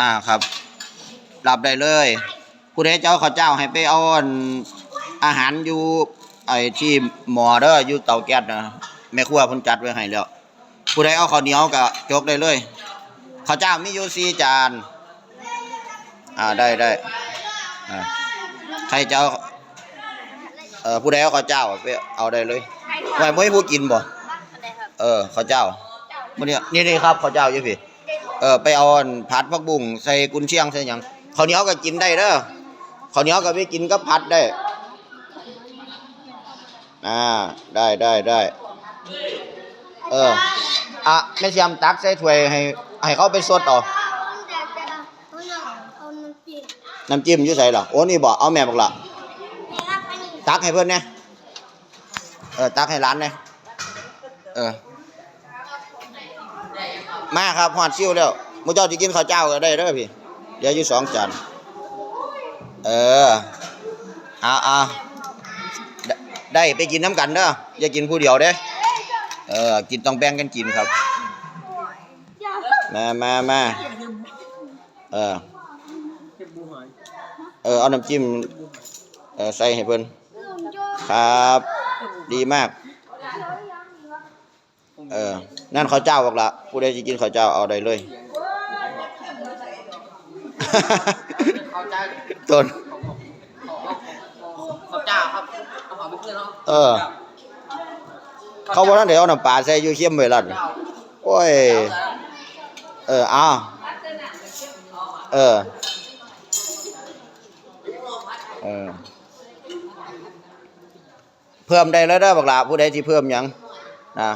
อ่าครับ รับได้เลย ผู้ใดเจ้าข้าวเจ้าให้ไปเอาอันอาหารอยู่ไอ้ที่หมอเด้ออยู่เตาแก๊สนะแม่ครัวเพิ่นจัดไว้ให้แล้ว ผู้ใดเอาข้าวเหนียวก็จกได้เลยข้าวเจ้ามีอยู่สี่จาน อ่าได้ได้อ่าใครจะเอาเอ่อผู้ใดเอาข้าวเจ้าไปเอาได้เลยไว้บ่ให้ผู้กินบ่อะไรครับเออข้าวเจ้ามื้อนี้นี่นี่ครับข้าวเจ้าอยู่พี่ เออไปเอาอันผัดผักบุ้งใส่กุนเชียงใส่หยังข้าวเหนียวก็กินได้เด้อข้าวเหนียวก็ไปกินกับผัดได้อ่าได้ได้ได้เอออะแม่เสียมตักใส่ถ้วยให้ให้เขาไปสดต่อน้ำจิ้มอยู่ใส่ล่ะโอ้นี่บ่เอาแม่บักละตักให้เพิ่อนแหน่ยเออตักให้ร้านแหน่ยเออ มาครับฮอดซิวแล้วมูเจ้าสิกินข้าวเจ้าก็ได้เด้อพี่เดี๋ยวอยู่สองจานเออเอาเอาได้ไปกินน้ำกันเด้ออย่ากินผู้เดียวเด้เออกินต้องแบ่งกันกินครับมามามาเออเออเอาน้ำจิ้มเออใส่ให้เพิ่นครับ ดีมาก เออ นั่นข้าวเจ้าบอกละผู้ใดสิกินข้าวเจ้าเอาได้เลย เขาจ้าต้นเขาจ้าครับเอาของไปเพื่อนเนาะเออ เขาบอกนั่นเดี๋ยวเอาน้ำปลาใส่อยู่เค็มไว้ลั่นโอ้ย เออเอาเออ เออ เพิ่มได้แล้วเด้อบักหลาผู้ใดที่เพิ่มหยังนะ